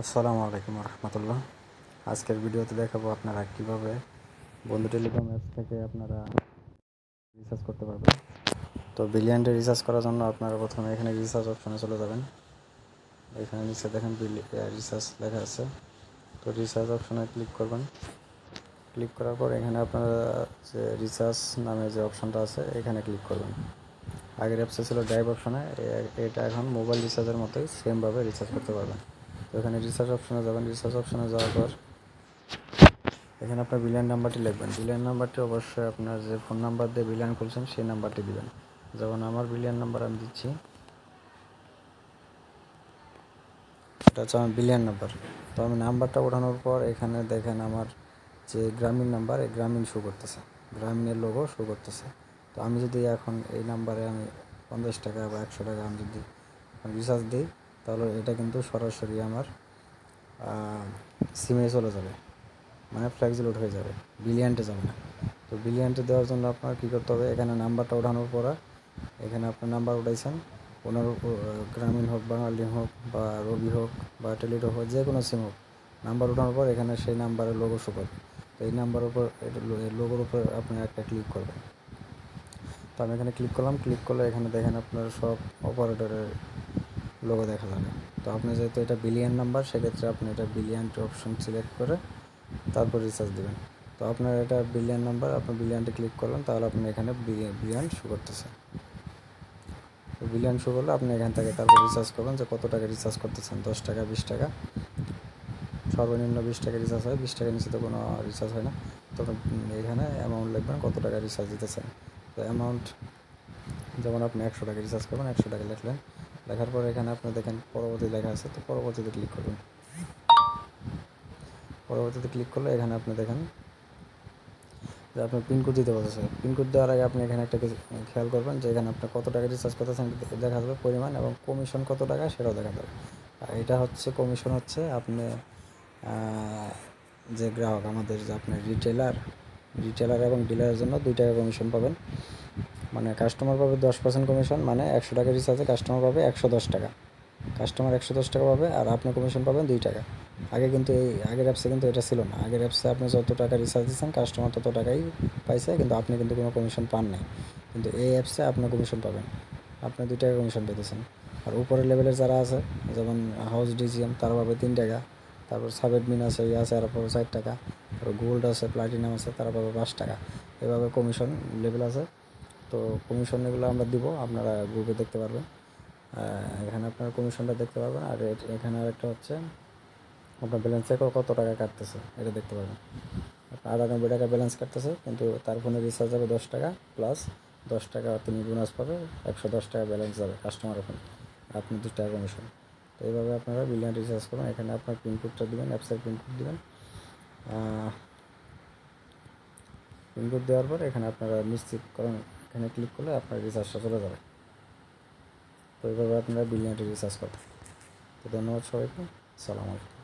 আসসালামু আলাইকুম রহমতুল্লাহ। আজকের ভিডিওতে দেখাবো আপনারা কীভাবে বন্ধু টেলিকম অ্যাপস থেকে আপনারা রিচার্জ করতে পারবেন। তো বিলিয়নটা রিচার্জ করার জন্য আপনারা প্রথমে এখানে রিচার্জ অপশনে চলে যাবেন। এখানে নিচে দেখেন রিচার্জ লেখা আছে। তো রিচার্জ অপশনে ক্লিক করবেন। ক্লিক করার পর এখানে আপনারা যে রিচার্জ নামে যে অপশনটা আছে, এখানে ক্লিক করবেন। আগের অ্যাপসে ছিল ড্রাইভ অপশনে এটা এখন মোবাইল রিচার্জের মতোই সেমভাবে রিচার্জ করতে পারবেন। এখানে রিচার্জ অপশনে যাবেন রিচার্জ অপশনে যাওয়ার পর এখানে আপনার বিলিয়ন নাম্বারটি লিখবেন। বিলিয়ান নাম্বারটি অবশ্যই আপনার যে ফোন নাম্বার দিয়ে বিলিয়ন খুলছেন, সেই নাম্বারটি দিবেন। যেমন আমার বিলিয়ান নাম্বার আমি দিচ্ছি। এটা হচ্ছে আমার বিলিয়ান নাম্বার তো আমি নাম্বারটা ওঠানোর পর এখানে দেখেন আমার যে গ্রামীণ নাম্বার এই গ্রামীণ শো করতেছে। গ্রামীণের লোগো শো করতেছে। তো আমি যদি এখন এই নাম্বারে আমি পঞ্চাশ টাকা বা একশো টাকা আমি যদি রিচার্জ দিই তাহলে এটা কিন্তু সরাসরি আমার সিমে চলে যাবে। মানে ফ্লেক্সিলোড হয়ে যাবে বিলিয়নটে যাবে না। তো বিলিয়নটে দেওয়ার জন্য আপনার কী করতে হবে, এখানে নাম্বারটা ওঠানোর পর এখানে আপনার নাম্বার উঠাইছেন। পনেরো গ্রামীণ হোক, বাঙালি হোক, বা রবি হোক, বা টেলিটো হোক, যে কোনো সিম হোক নাম্বার ওঠানোর পর এখানে সেই নাম্বারের লোগো শো করবে। তো এই নাম্বারের উপর লোগোর উপর আপনি একটা ক্লিক করবেন। তো আমি এখানে ক্লিক করলাম ক্লিক করলে এখানে দেখেন আপনার সব অপারেটরের লোগো দেখা যাবে। তো আপনি যেহেতু এটা বিলিয়ন নাম্বার সেক্ষেত্রে আপনি এটা বিলিয়ন অপশন সিলেক্ট করে তারপর রিচার্জ দেবেন। তো আপনার এটা বিলিয়ন নাম্বার আপনি বিলিয়নটি ক্লিক করলেন, তাহলে আপনি এখানে বিলিয়ন শো করতেছে। তো বিলিয়ন শো করলে আপনি এখান থেকে তারপর রিচার্জ করবেন যে কত টাকা রিচার্জ করতেছেন, দশ টাকা, বিশ টাকা। সর্বনিম্ন বিশ টাকা রিচার্জ হয়, বিশ টাকা নিচে তো কোনো রিচার্জ হয় না। তো এখানে অ্যামাউন্ট লিখবেন কত টাকা রিচার্জ দিতেছেন। তো অ্যামাউন্ট যেমন আপনি একশো টাকা রিচার্জ করবেন, একশো টাকা লিখলেন। লেখার পর এখানে আপনি দেখেন পরবর্তী লেখা আছে, তো পরবর্তীতে ক্লিক করবেন। পরবর্তীতে ক্লিক করলে এখানে আপনি দেখেন যে আপনি পিনকোড দিতে বলতেছে পিনকোড দেওয়ার আগে আপনি এখানে একটা খেয়াল করবেন যে এখানে আপনি কত টাকা রিচার্জ করতেছেন দেখা যাবে, পরিমাণ এবং কমিশন কত টাকা সেটাও দেখা যাবে। আর এটা হচ্ছে কমিশন হচ্ছে আপনি যে গ্রাহক, আমাদের যে আপনার রিটেলার রিটেলার এবং ডিলারের জন্য দুই টাকা কমিশন পাবেন। মানে কাস্টমার পাবে দশ পার্সেন্ট কমিশন মানে একশো টাকা রিচার্জে কাস্টমার পাবে একশো দশ টাকা। কাস্টমার একশো দশ টাকা পাবে আর আপনি কমিশন পাবেন দুই টাকা। আগে কিন্তু এই, আগের অ্যাপসে কিন্তু এটা ছিল না। আগের অ্যাপসে আপনি যত টাকা রিচার্জ দিচ্ছেন কাস্টমার তত টাকাই পাইছে, কিন্তু আপনি কিন্তু কোনো কমিশন পান নাই। কিন্তু এই অ্যাপসে আপনি কমিশন পাবেন। আপনি দুই টাকা কমিশন পেতেছেন। আর উপরের লেভেলের যারা আছে, যেমন হাউস ডিজিএম তারা পাবে তিন টাকা। তারপর সাবেডমিন আছে ইয়ে আছে আর পাবে চার টাকা। তারপর গোল্ড আছে প্লাটিনাম আছে, তারা পাবে পাঁচ টাকা। এভাবে কমিশন লেভেল আছে। তো কমিশন এগুলো আমরা দিব, আপনারা গ্রুপে দেখতে পারবেন। এখানে আপনার কমিশনটা দেখতে পারবেন, আর এখানে আরেকটা হচ্ছে, আপনার ব্যালেন্স থেকে কত টাকা কাটতেছে, এটা দেখতে পারবেন। আটানব্বই টাকা ব্যালেন্স কাটতেছে, কিন্তু তার ফোনে রিচার্জ যাবে দশ টাকা প্লাস দশ টাকা তিনি বোনাস পাবে, একশো দশ টাকা ব্যালেন্স যাবে কাস্টমার ফোন আপনি দু টাকা কমিশন তো এইভাবে আপনারা বিলিয়ন রিচার্জ করবেন এখানে আপনার পিনকোডটা দেবেন অ্যাপসের পিনকোড দেবেন। পিনকোড দেওয়ার পর এখানে আপনারা নিশ্চিত করেন এখানে ক্লিক করলে আপনার রিচার্জটা চলে যাবে। তো এইভাবে আপনারা বিলিয়নটি রিচার্জ করবেন। তো ধন্যবাদ সবাইকে। সালাম আলাইকুম।